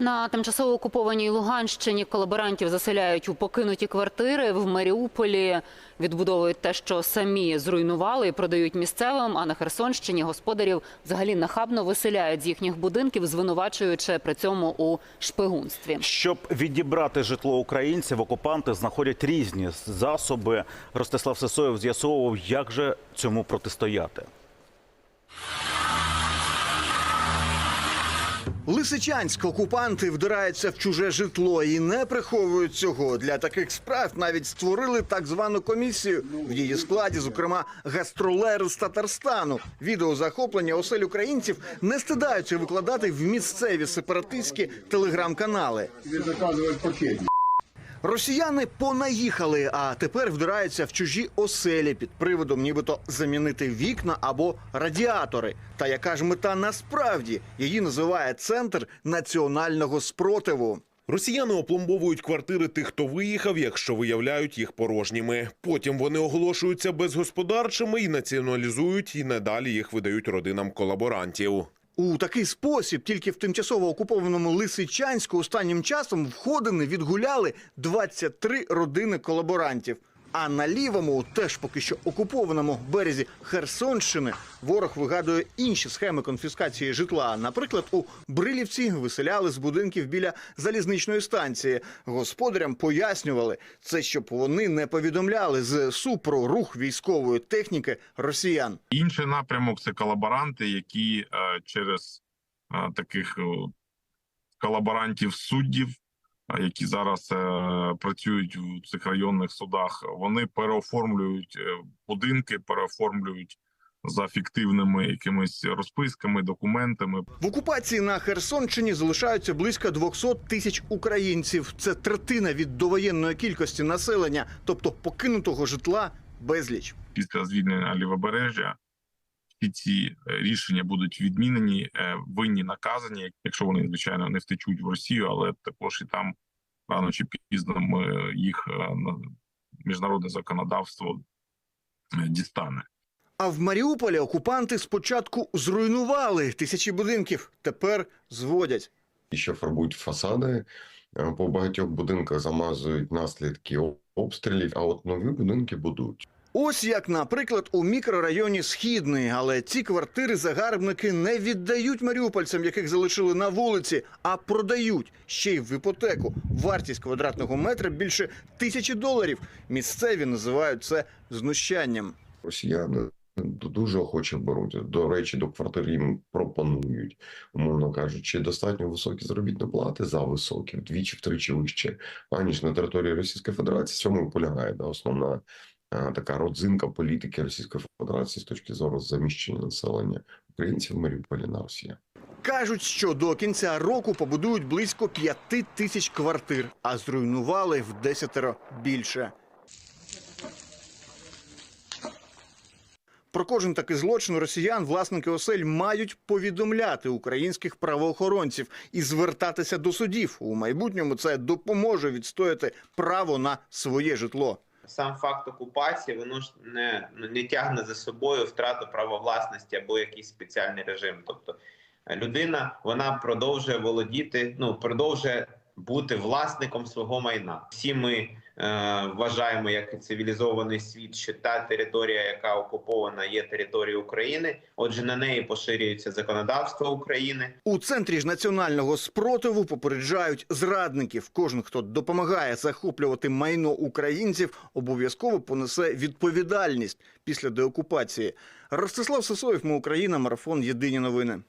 На тимчасово окупованій Луганщині колаборантів заселяють у покинуті квартири. В Маріуполі відбудовують те, що самі зруйнували і продають місцевим. А на Херсонщині господарів взагалі нахабно виселяють з їхніх будинків, звинувачуючи при цьому у шпигунстві. Щоб відібрати житло українців, окупанти знаходять різні засоби. Ростислав Сисоєв з'ясовував, як же цьому протистояти. Лисичанськ окупанти вдираються в чуже житло і не приховують цього. Для таких справ навіть створили так звану комісію. В її складі, зокрема, гастролери з Татарстану. Відео захоплення осель українців не стидаються викладати в місцеві сепаратистські телеграм-канали. Росіяни понаїхали, а тепер вдираються в чужі оселі під приводом, нібито замінити вікна або радіатори. Та яка ж мета насправді її називає центр національного спротиву. Росіяни опломбовують квартири тих, хто виїхав, якщо виявляють їх порожніми. Потім вони оголошуються безгосподарчими і націоналізують, і надалі їх видають родинам колаборантів. У такий спосіб тільки в тимчасово окупованому Лисичанську останнім часом входини відгуляли 23 родини колаборантів. А на лівому, теж поки що окупованому березі Херсонщини, ворог вигадує інші схеми конфіскації житла. Наприклад, у Брилівці виселяли з будинків біля залізничної станції. Господарям пояснювали це, щоб вони не повідомляли з про рух військової техніки росіян. Інший напрямок це колаборанти, які е, через е, таких е, колаборантів суддів, які зараз е, працюють в цих районних судах, вони переоформлюють е, будинки, переоформлюють за фіктивними якимись розписками, документами. В окупації на Херсонщині залишаються близько 200 тисяч українців. Це третина від довоєнної кількості населення, тобто покинутого житла безліч. Після звільнення лівобережжя всі ці е, рішення будуть відмінені, винні наказані, якщо вони звичайно не втечуть в Росію, але також і там рано чи пізно ми їх е, на- міжнародне законодавство е, дістане. А в Маріуполі окупанти спочатку зруйнували тисячі будинків, тепер зводять. і ще фарбують фасади. е, По багатьох будинках замазують наслідки обстрілів, а от нові будинки будують. Ось як, наприклад, у мікрорайоні Східний, але ці квартири загарбники не віддають маріупольцям, яких залишили на вулиці, а продають ще й в іпотеку. Вартість квадратного метра більше тисячі доларів. Місцеві називають це знущанням. Росіяни дуже охоче беруть. До речі, до квартир їм пропонують, умовно кажучи, достатньо високі заробітні плати за високі, вдвічі втричі вище, аніж на території Російської Федерації. Цьому і полягає да, основна така родзинка політики Російської Федерації з точки зору заміщення населення українців в Маріуполі на Росію. Кажуть, що до кінця року побудують близько п'яти тисяч квартир, а зруйнували в десятеро більше. Про кожен такий злочин росіян власники осель мають повідомляти українських правоохоронців і звертатися до судів. У майбутньому це допоможе відстояти право на своє житло. Сам факт окупації воно ж не, ну, не тягне за собою втрату права власності або якийсь спеціальний режим. Тобто е, людина вона продовжує володіти, ну продовжує бути власником свого майна. Всі ми вважаємо, як цивілізований світ, що та територія, яка окупована, є територією України. Отже, на неї поширюється законодавство України. У центрі ж національного спротиву попереджають зрадників. Кожен, хто допомагає захоплювати майно українців, обов'язково понесе відповідальність після деокупації. Ростислав Сосоєв, ми Україна, марафон Єдині новини.